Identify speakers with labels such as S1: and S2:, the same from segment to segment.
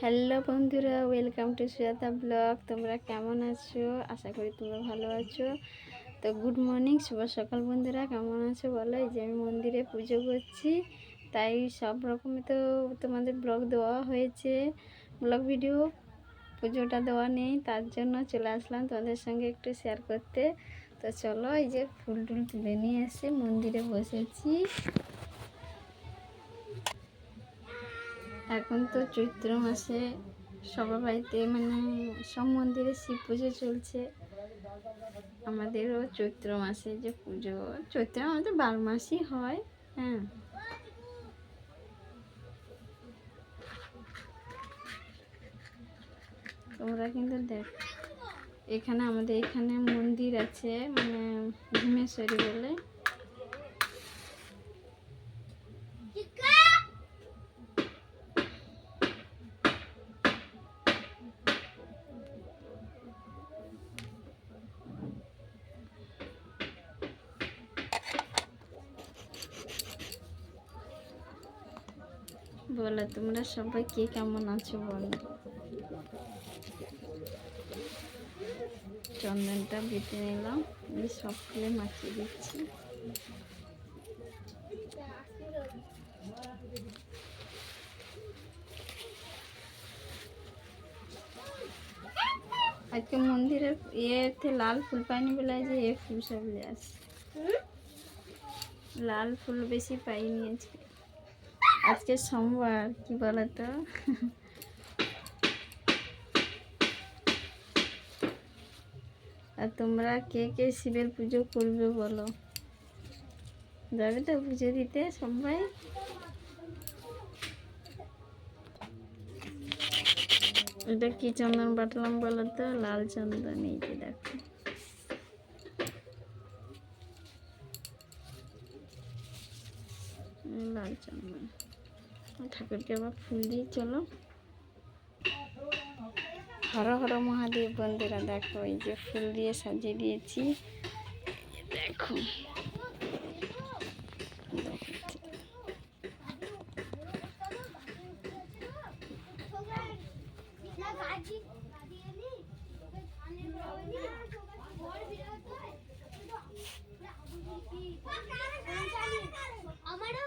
S1: Hello বন্ধুরা, welcome to Sujata blog. তোমরা কেমন আছো? আশা করি তোমরা ভালো আছো। তো গুড মর্নিং, শুভ সকাল বন্ধুরা, কেমন আছো বলো? এই যে আমি মন্দিরে পুজো করছি, তাই সব রকমই তো তোমাদের ব্লগ দেওয়া হয়েছে। ব্লগ ভিডিও পুজোটা দেওয়া নেই, তার জন্য চলে আসলাম তোমাদের সঙ্গে একটু শেয়ার করতে। তো চলো এই যে ফুল টুল তুলে নিয়ে এসে মন্দিরে বসেছি। এখন তো চৈত্র মাসে সবার বাড়িতে মানে সব মন্দিরে শিব পুজো চলছে। আমাদেরও চৈত্র মাসে যে পুজো, চৈত্র আমাদের বারো মাসই হয় হ্যাঁ। তোমরা কিন্তু দেখ, এখানে আমাদের এখানে মন্দির আছে মানে ভীমেশ্বরী বলে। বলো তোমরা সবাই কে কেমন আছো বলো? চন্দনটা বেটে নিলাম আমি সব ফুলে মাখিয়ে দিচ্ছি। আজকে মন্দিরের ইয়েতে লাল ফুল পাইনি বলে যে এ ফুল সব নিয়ে আসছে। লাল ফুল বেশি পাইনি আজকে। আজকে সোমবার, কি বলতো আর তোমরা কে কে শিবের পুজো করবে বলো? যাবে তো পুজো দিতে সবাই? এটা কি চন্দন বাটলাম বলো তো? লাল চন্দন, এই যে দেখো। লাল চন্দন। ঠাকুরকে আবার ফুল দিয়ে চলো। হর হর মহাদেব বন্ধুরা, দেখো এই যে ফুল দিয়ে সাজিয়ে দিয়েছি। দেখো।
S2: আমারও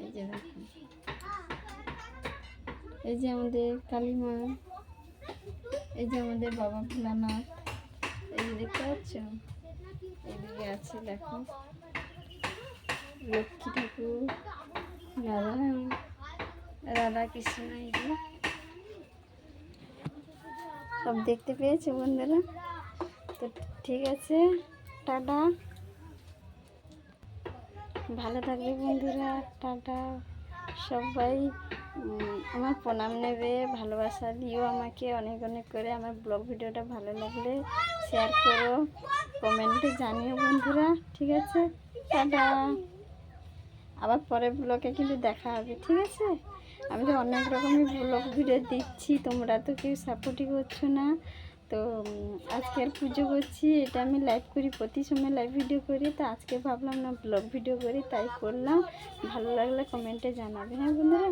S1: এই যে দেখো এই যে আমাদের কালী মা এই যে আমাদের বাবা ভোলানাথ, এই যে দেখতে পাচ্ছ? এদিকে আছে দেখো, লক্ষ্মী ঠাকুর, রাধা রাধা কৃষ্ণ, এই যে। সব দেখতে পেয়েছে বন্ধুরা? তো ঠিক আছে, টাটা। ভালো থাকবে বন্ধুরা, টাটা। সবাই আমার প্রণাম নেবে, ভালোবাসা দিও আমাকে অনেক অনেক করে। আমার ব্লগ ভিডিওটা ভালো লাগলে শেয়ার করো কমেন্টে জানিও বন্ধুরা, ঠিক আছে? টাটা। আবার পরের ব্লগে কিন্তু দেখা হবে, ঠিক আছে? আমি তো অনেক রকমের ব্লগ ভিডিও দিচ্ছি, তোমরা তো কেউ সাপোর্টই করছ না। তো আজকের পুজো করছি, এটা আমি লাইভ করি, প্রতি সময় লাইভ ভিডিও করি, তো আজকে ভাবলাম না ব্লগ ভিডিও করি, তাই করলাম। ভালো লাগলে কমেন্টে জানাবে হ্যাঁ বন্ধুরা?